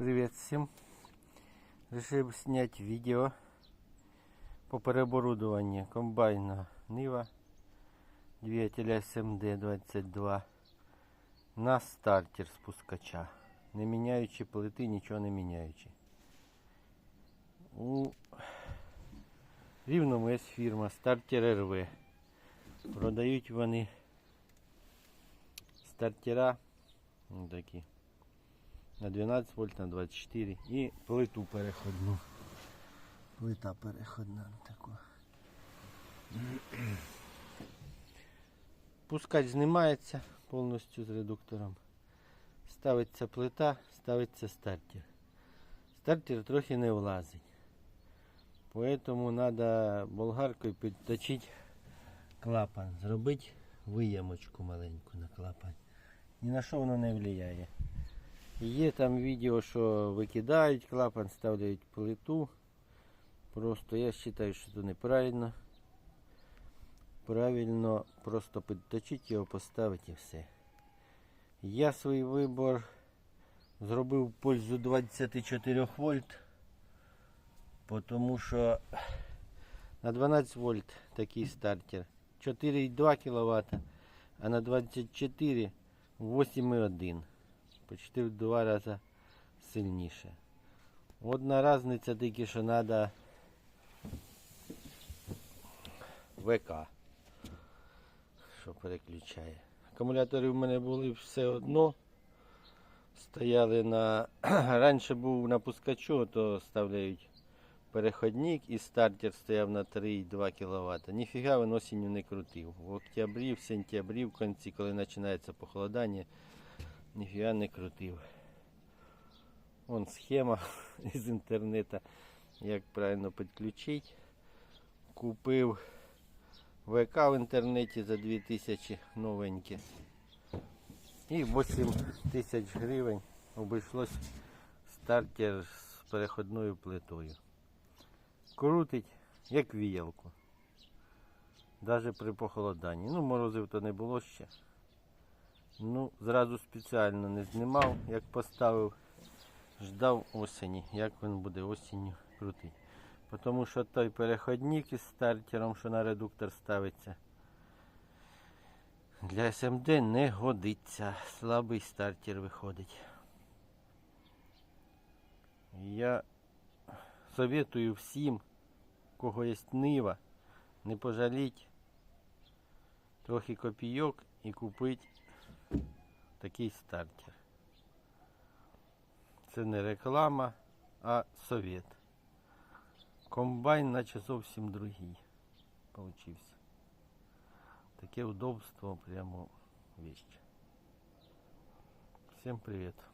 Привет всем. Решил снять видео по переоборудованию комбайна Нива двигателя SMD22 на стартер спускача. Не міняючи плити, нічого не міняючи. У Рівному є фірма Стартер РВ. Продають вони стартера ну, такі на 12 вольт, на 24 і плиту переходну. Плита переходна така. Пускач знімається повністю з редуктором. Ставиться плита, ставиться стартер. Стартер трохи не влазить. Поэтому треба болгаркою підточити клапан, зробити виємочку маленьку на клапан. Ні на що воно не впливає. Є там відео, що викидають клапан, ставляють плиту. Просто я вважаю, що це неправильно. Правильно просто підточити його, поставити і все. Я свій вибір зробив в пользу 24 вольт, тому що на 12 вольт такий стартер 4,2 кВт, а на 24 8,1 почти в два рази сильніше. Одна різниця тільки, що треба ВК, що переключає. Акумулятори в мене були все одно. Стояли на. Раніше був на пускачу, то ставляють переходник і стартер стояв на 3,2 кВт. Ніфіга він осінню не крутив. В октябрі, в сентябрі, в кінці, коли починається похолодання, ніфіга не крутив. Вон схема з інтернету, як правильно підключити. Купив ВК в інтернеті за 2000 новеньке. І 8 тисяч гривень обійшлось стартер з переходною плитою. Крутить як віялку. Навіть при похолоданні. Ну, морозив то не було ще. Ну, зразу спеціально не знімав, як поставив, ждав осені, як він буде осінню крутий. Тому що той переходник із стартером, що на редуктор ставиться, для СМД не годиться. Слабий стартер виходить. Я советую всім, кого є нива, не пожаліть трохи копійок і купити такий стартер. Це не реклама, а совет. Комбайн наче зовсім другий получився. Таке удобство прямо вещь. Всем привет.